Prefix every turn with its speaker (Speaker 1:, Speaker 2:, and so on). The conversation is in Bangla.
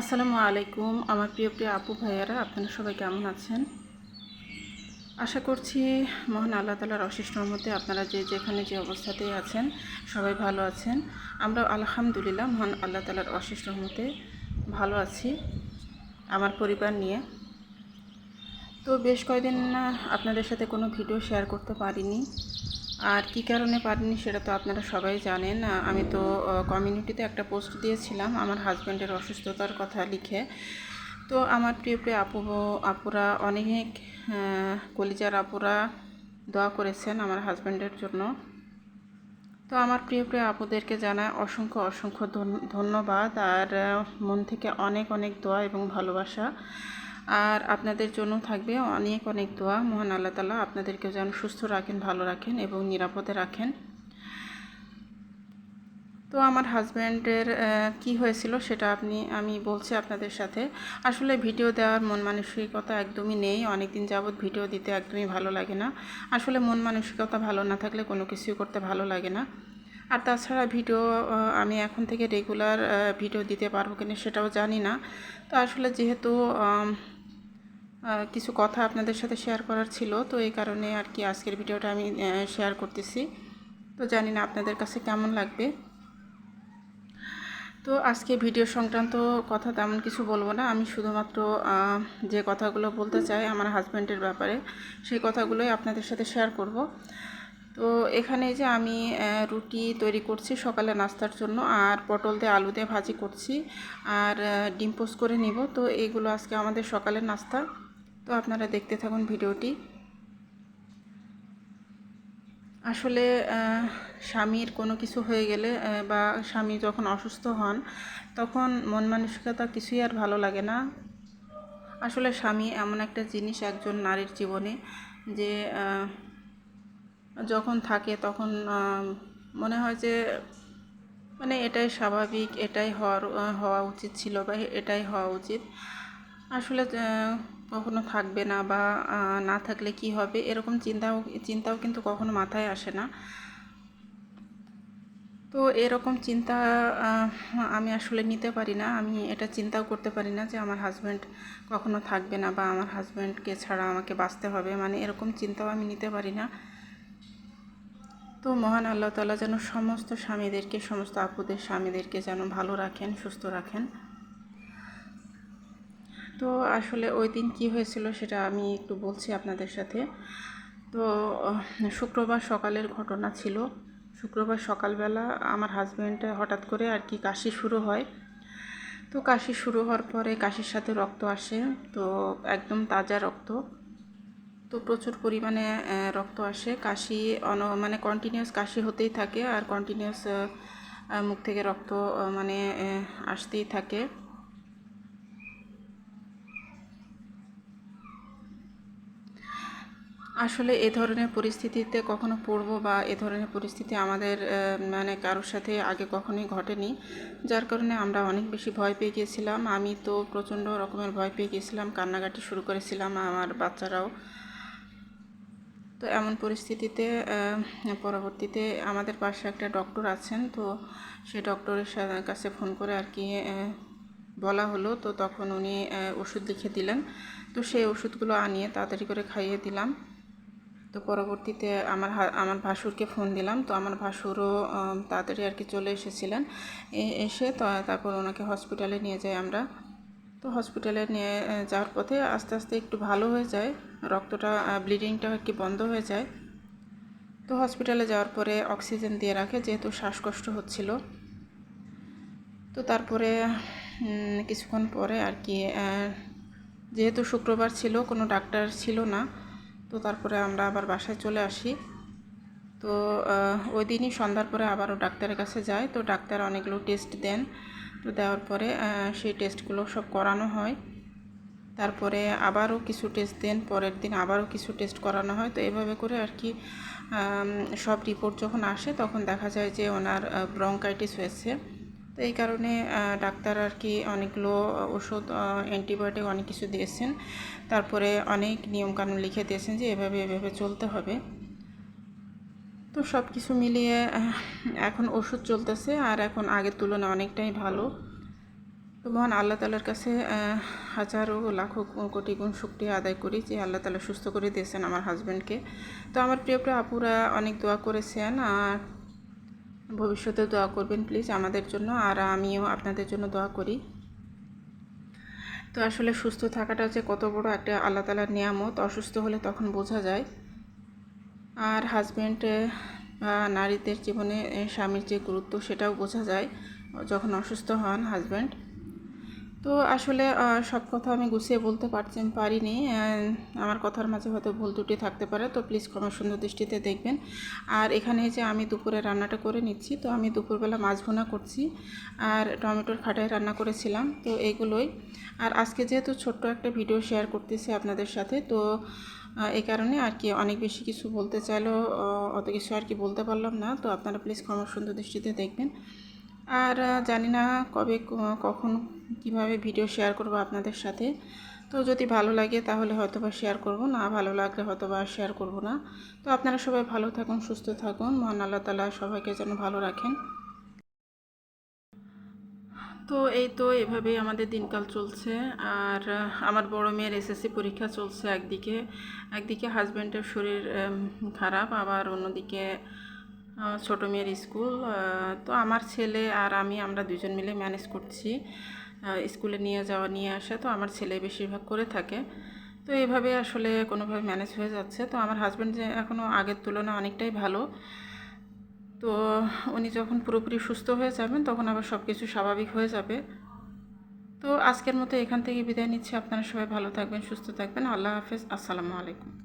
Speaker 1: আসসালামু আলাইকুম, আমার প্রিয় প্রিয় আপু ভাইয়ারা, আপনারা সবাই কেমন আছেন? আশা করছি মহান আল্লাহ তালার অশেষ মধ্যে আপনারা যে যেখানে যে অবস্থাতেই আছেন, সবাই ভালো আছেন। আমরা আলহামদুলিল্লাহ মহান আল্লাহ তালার অশেষ রহমতে ভালো আছি, আমার পরিবার নিয়ে। তো বেশ কয়েকদিন আপনাদের সাথে কোনো ভিডিও শেয়ার করতে পারিনি। আর কি কারণে পারিনি সেটা তো আপনারা সবাই জানেন। আমি তো কমিউনিটিতে একটা পোস্ট দিয়েছিলাম আমার হাজব্যান্ডের অসুস্থতার কথা লিখে। তো আমার প্রিয় প্রিয় আপু আপুরা অনেক কলিজার আপুরা দোয়া করেছেন আমার হাজব্যান্ডের জন্য। তো আমার প্রিয় প্রিয় আপুদেরকে জানায় অসংখ্য অসংখ্য ধন্য- ধন্যবাদ। আর মন থেকে অনেক অনেক দোয়া এবং ভালোবাসা। আর আপনাদের জন্য থাকবে অনেক অনেক দোয়া। মহান আল্লাহ তালা আপনাদেরকে যেন সুস্থ রাখেন, ভালো রাখেন এবং নিরাপদে রাখেন। তো আমার হাজব্যান্ডের কি হয়েছিল সেটা আপনি, আমি বলছি আপনাদের সাথে। আসলে ভিডিও দেওয়ার মন মানসিকতা একদমই নেই। অনেক দিন যাবৎ ভিডিও দিতে একদমই ভালো লাগে না। আসলে মন মানসিকতা ভালো না থাকলে কোনো কিছুই করতে ভালো লাগে না। আর তাছাড়া ভিডিও আমি এখন থেকে রেগুলার ভিডিও দিতে পারব কিনা সেটাও জানি না। তো আসলে যেহেতু কিছু কথা আপনাদের সাথে শেয়ার করার ছিল, তো এই কারণে আর কি আজকের ভিডিওটা আমি শেয়ার করতেছি। তো জানি না আপনাদের কাছে কেমন লাগবে। তো আজকে ভিডিও সংক্রান্ত কথা তেমন কিছু বলব না। আমি শুধুমাত্র যে কথাগুলো বলতে চাই আমার হাজব্যান্ডের ব্যাপারে, সেই কথাগুলোই আপনাদের সাথে শেয়ার করব। তো এখানে যে আমি রুটি তৈরি করছি সকালে নাস্তার জন্য, আর পটল দিয়ে আলু দিয়ে ভাজি করছি, আর ডিম পোস্ট করে নিব। তো এইগুলো আজকে আমাদের সকালের নাস্তা। তো আপনারা দেখতে থাকুন ভিডিওটি। আসলে স্বামীর কোনো কিছু হয়ে গেলে বা স্বামী যখন অসুস্থ হন, তখন মন মানসিকতা কিছুই আর ভালো লাগে না। আসলে স্বামী এমন একটা জিনিস একজন নারীর জীবনে যে যখন থাকে তখন মনে হয় যে মানে এটাই স্বাভাবিক, এটাই হওয়ার হওয়া উচিত ছিল বা এটাই হওয়া উচিত। আসলে কখনো থাকবে না বা না থাকলে কি হবে এরকম চিন্তাও চিন্তাও কিন্তু কখনো মাথায় আসে না। তো এরকম চিন্তা আমি আসলে নিতে পারি না। আমি এটা চিন্তাও করতে পারি না যে আমার হাজব্যান্ড কখনো থাকবে না বা আমার হাজব্যান্ডকে ছাড়া আমাকে বাঁচতে হবে। মানে এরকম চিন্তাও আমি নিতে পারি না। তো মহান আল্লাহ তালা যেন সমস্ত স্বামীদেরকে, সমস্ত আপুদের স্বামীদেরকে যেন ভালো রাখেন, সুস্থ রাখেন। তো আসলে ওই দিন কী হয়েছিল সেটা আমি একটু বলছি আপনাদের সাথে। তো শুক্রবার সকালের ঘটনা ছিল। শুক্রবার সকালবেলা আমার হাজব্যান্ড হঠাৎ করে আর কি কাশি শুরু হয়। তো কাশি শুরু হওয়ার পরে কাশির সাথে রক্ত আসে। তো একদম তাজা রক্ত। তো প্রচুর পরিমাণে রক্ত আসে। কাশি অন মানে কন্টিনিউয়াস কাশি হতেই থাকে আর কন্টিনিউয়াস মুখ থেকে রক্ত মানে আসতেই থাকে। আসলে এ ধরনের পরিস্থিতিতে কখনো পড়ব বা এ ধরনের পরিস্থিতি আমাদের মানে কারোর সাথে আগে কখনোই ঘটেনি। যার কারণে আমরা অনেক বেশি ভয় পেয়ে গিয়েছিলাম আমি তো প্রচণ্ড রকমের ভয় পেয়ে গিয়েছিলাম কান্নাকাটি শুরু করেছিলাম আমার বাচ্চারাও। তো এমন পরিস্থিতিতে পরবর্তীতে আমাদের পাশে একটা ডক্টর আছেন, তো সেই ডক্টরের সা- কাছে ফোন করে আর কি বলা হলো। তো তখন উনি ওষুধ লিখে দিলেন। তো সেই ওষুধগুলো আনিয়ে তাড়াতাড়ি করে খাইয়ে দিলাম। তো পরবর্তীতে আমার আমার ভাসুরকে ফোন দিলাম। তো আমার ভাসুরও তাড়াতাড়ি আর কি চলে এসেছিলেন। এসে তো, তারপর ওনাকে হসপিটালে নিয়ে যাই আমরা। তো হসপিটালে নিয়ে যাওয়ার পথে আস্তে আস্তে একটু ভালো হয়ে যায়। রক্তটা ব্লিডিংটা আর কি বন্ধ হয়ে যায়। তো হসপিটালে যাওয়ার পরে অক্সিজেন দিয়ে রাখে, যেহেতু শ্বাসকষ্ট হচ্ছিল। তো তারপরে কিছুক্ষণ পরে আর কি যেহেতু শুক্রবার ছিল, কোনো ডাক্তার ছিল না তো তারপরে আমরা আবার বাসায় চলে আসি। তো ওই দিনই সন্ধ্যার পরে আবারও ডাক্তারের কাছে যাই। তো ডাক্তার অনেকগুলো টেস্ট দেন। তো দেওয়ার পরে সেই টেস্টগুলো সব করানো হয়। তারপরে আবারও কিছু টেস্ট দেন, পরের দিন আবারও কিছু টেস্ট করানো হয়। তো এভাবে করে আর কি সব রিপোর্ট যখন আসে, তখন দেখা যায় যে ওনার ব্রঙ্কাইটিস হয়েছে। তো এই কারণে ডাক্তার আর কি অনেকগুলো ওষুধ অ্যান্টিবায়োটিক অনেক কিছু দিয়েছেন। তারপরে অনেক নিয়মকানুন লিখে দিয়েছেন যে এভাবে এভাবে চলতে হবে। তো সব কিছু মিলিয়ে এখন ওষুধ চলতেছে আর এখন আগের তুলনায় অনেকটাই ভালো। তো মহান আল্লাহ তালার কাছে হাজারো লাখো কোটি গুণ শুক্রিয়া আদায় করি যে আল্লাহ তালা সুস্থ করে দিয়েছেন আমার হাজব্যান্ডকে তো আমার প্রিয় প্রিয় আপুরা অনেক দোয়া করেছেন আর ভবিষ্যতে দোয়া করবেন প্লিজ আমাদের জন্য আর আমিও আপনাদের জন্য দোয়া করি। তো আসলে সুস্থ থাকাটা হচ্ছে কত বড় একটা আল্লাহ তালার নিয়ামত, অসুস্থ হলে তখন বোঝা যায়। আর হাজব্যান্ড বা নারীদের জীবনে স্বামীর যে গুরুত্ব সেটাও বোঝা যায়। যখন অসুস্থ হন হাজব্যান্ড তো আসলে সব কথা আমি গুছিয়ে বলতে পারছি, পারিনি। আমার কথার মাঝে হয়তো ভুল ত্রুটি থাকতে পারে, তো প্লিজ ক্ষমা সুন্দর দৃষ্টিতে দেখবেন। আর এখানে যে আমি দুপুরে রান্নাটা করে নিচ্ছি, তো আমি দুপুরবেলা মাছ ভুনা করছি, আর টমেটোর খাটায় রান্না করেছিলাম, তো এগুলোই। আর আজকে যেহেতু ছোট্ট একটা ভিডিও শেয়ার করতেছি আপনাদের সাথে, তো এই কারণে আর কি অনেক বেশি কিছু বলতে চাইলেও অত কিছু আর কি বলতে পারলাম না, তো আপনারা প্লিজ ক্ষমা সুন্দর দৃষ্টিতে দেখবেন। আর জানি না কবে কখন কীভাবে ভিডিও শেয়ার করব আপনাদের সাথে। তো যদি ভালো লাগে তাহলে হয়তো বা শেয়ার করব, না ভালো লাগলে হয়তো বা শেয়ার করব না। তো আপনারা সবাই ভালো থাকুন, সুস্থ থাকুন। মহান আল্লাহ তালা সবাইকে যেন ভালো রাখেন। তো এই তো এভাবেই আমাদের দিনকাল চলছে। আর, আমার বড় মেয়ের এসএসসি পরীক্ষা চলছে একদিকে। একদিকে হাজব্যান্ডের শরীর খারাপ, আবার অন্যদিকে ছোট মেয়ের স্কুল তো আমার ছেলে আর আমি, আমরা দুজন মিলে ম্যানেজ করছি। স্কুলে নিয়ে যাওয়া, নিয়ে আসা, তো আমার ছেলে বেশিরভাগ করে থাকে। তো এইভাবে আসলে কোনোভাবে ম্যানেজ হয়ে যাচ্ছে। তো আমার হাজব্যান্ড যে এখনও আগের তুলনায় অনেকটাই ভালো। তো উনি যখন পুরোপুরি সুস্থ হয়ে যাবেন, তখন আবার সব কিছু স্বাভাবিক হয়ে যাবে। তো আজকের মতো এখান থেকে বিদায় নিচ্ছি। আপনারা সবাই ভালো থাকবেন, সুস্থ থাকবেন। আল্লাহ হাফেজ। আসসালামু আলাইকুম।